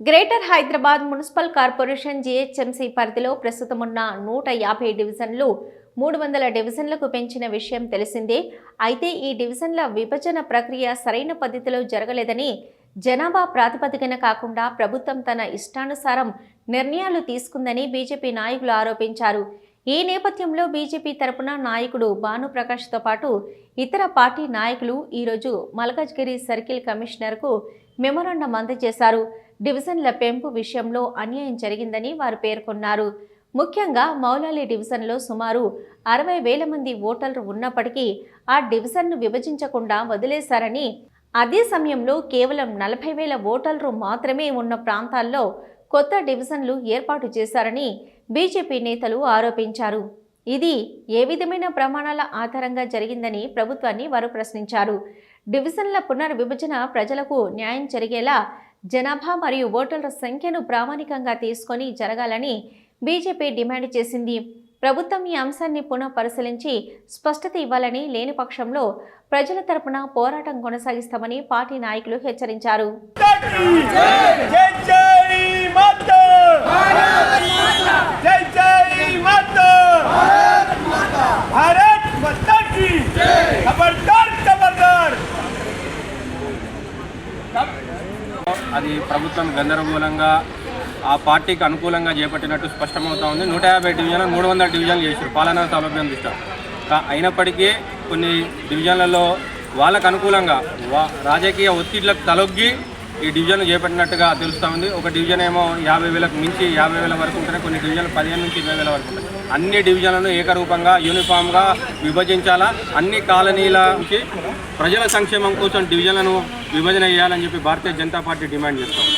Greater Hyderabad municipal corporation GHMC పరిధిలో ప్రస్తుతం ఉన్న నూట యాభై డివిజన్లు మూడు వందల డివిజన్లకు పెంచిన విషయం తెలిసిందే. అయితే ఈ డివిజన్ల విభజన ప్రక్రియ సరైన పద్ధతిలో జరగలేదని జనాభా ప్రాతిపదికన కాకుండా ప్రభుత్వం తన ఇష్టానుసారం నిర్ణయాలు తీసుకుందని బీజేపీ నాయకులు ఆరోపించారు. ఈ నేపథ్యంలో బీజేపీ తరపున నాయకుడు భానుప్రకాష్తో పాటు ఇతర పార్టీ నాయకులు ఈరోజు మల్కజ్గిరి సర్కిల్ కమిషనర్కు మెమోరాండం అందజేశారు. డివిజన్ల పెంపు విషయంలో అన్యాయం జరిగిందని వారు పేర్కొన్నారు. ముఖ్యంగా మౌలాలి డివిజన్లో సుమారు అరవై వేల మంది ఓటర్లు ఉన్నప్పటికీ ఆ డివిజన్ను విభజించకుండా వదిలేశారని అదే సమయంలో కేవలం నలభై వేల ఓటర్లు మాత్రమే ఉన్న ప్రాంతాల్లో కొత్త డివిజన్లు ఏర్పాటు చేశారని బీజేపీ నేతలు ఆరోపించారు. ఇది ఏ విధమైన ప్రమాణాల ఆధారంగా జరిగిందని ప్రభుత్వాన్ని వారు ప్రశ్నించారు. డివిజన్ల పునర్విభజన ప్రజలకు న్యాయం జరిగేలా జనాభా మరియు ఓటర్ల సంఖ్యను ప్రామాణికంగా తీసుకొని జరగాలని బీజేపీ డిమాండ్ చేసింది. ప్రభుత్వం ఈ అంశాన్ని పునః పరిశీలించి స్పష్టత ఇవ్వాలని లేని పక్షంలో ప్రజల తరపున పోరాటం కొనసాగిస్తామని పార్టీ నాయకులు హెచ్చరించారు. అది ప్రభుత్వం గందరగోళంగా ఆ పార్టీకి అనుకూలంగా చేపట్టినట్టు స్పష్టమవుతా ఉంది. నూట యాభై డివిజన్లు మూడు వందల డివిజన్లు చేశారు పాలనా సౌలభ్యం దృష్ట్యా అయినప్పటికీ కొన్ని డివిజన్లలో వాళ్ళకు అనుకూలంగా వా- రాజకీయ ఒత్తిళ్ళకు తలొగ్గి ఈ డివిజన్ చేపట్టినట్టుగా తెలుస్తూ ఉంది. ఒక డివిజన్ ఏమో యాభై వేలకు మించి యాభై వేల వరకు ఉంటేనే కొన్ని డివిజన్లు పదిహేను నుంచి ఇరవై వేల వరకు ఉంటాయి. అన్ని డివిజన్లను ఏకరూపంగా యూనిఫామ్గా విభజించాలా? అన్ని కాలనీల నుంచి ప్రజల సంక్షేమం కోసం డివిజన్లను విభజన చేయాలని చెప్పి భారతీయ జనతా పార్టీ డిమాండ్ చేస్తాం